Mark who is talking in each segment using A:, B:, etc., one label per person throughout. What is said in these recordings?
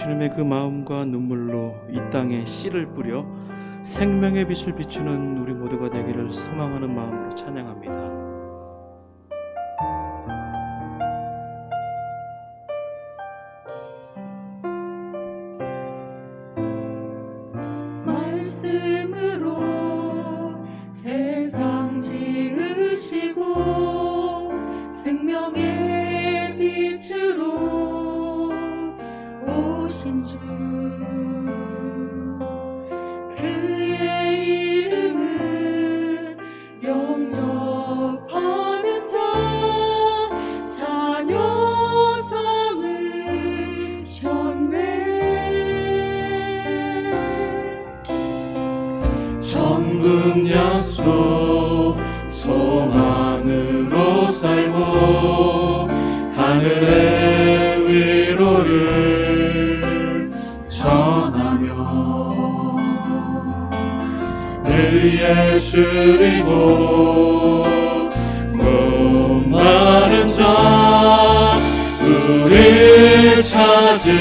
A: 주님의 그 마음과 눈물로 이 땅에 씨를 뿌려 생명의 빛을 비추는 우리 모두가 되기를 소망하는 마음으로 찬양합니다.
B: 말 주 그의 이름은 영접하는 자 자녀 삼으셨네.
A: 약속 줄이고 목마른 자 우리 찾으시네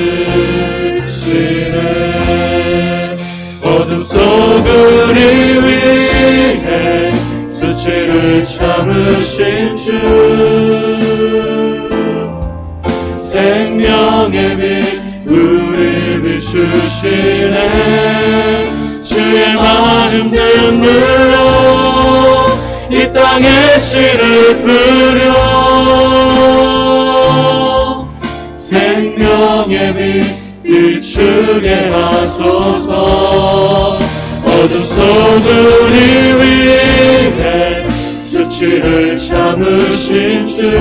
A: 어둠 속을 위해 수치를 참으신 주. 생명의 빛 우릴 비추시네 땅에 씨를 뿌려. 생명의 빛 비추게 하소서. 어둠 속을 위해 수치를 참으신 주.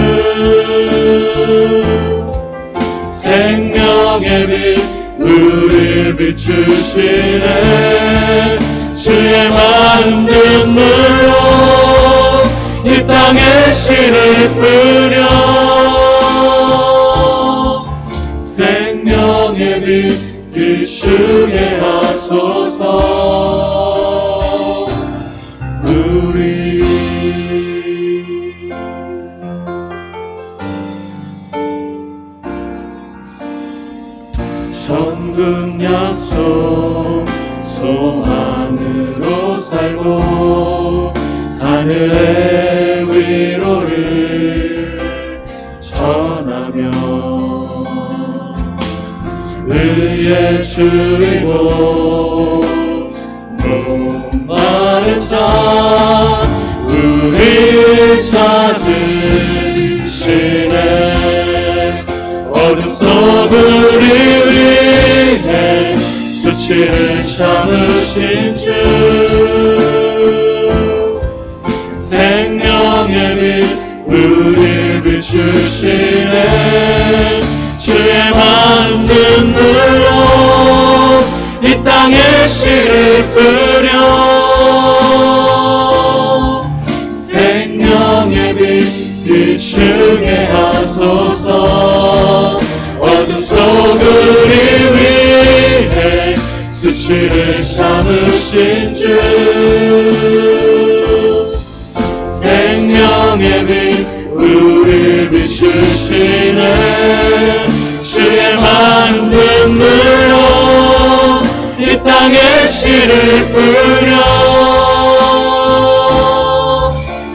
A: 생명의 빛 우릴 비추시네. 주의 마음 이 땅에 씨를 뿌려. 생명의 빛 비추게 하소서. 우리 천국 약속 소망으로 살고 하늘 의 위로를 전하며 의의 주이고 목마른 자 우리 찾으시네 어둠 속을 위해. 수치를 참으신 주 우릴 비추시네. 주의 마음 눈물로 이 땅에 씨를 뿌려. 생명의 빛 비추게 하소서. 어둠 속을 위해 수치를 참으신 주 씨를 뿌려.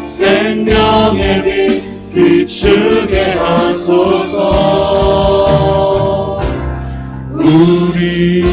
A: 생명의 빛 비추게 하소서. 우리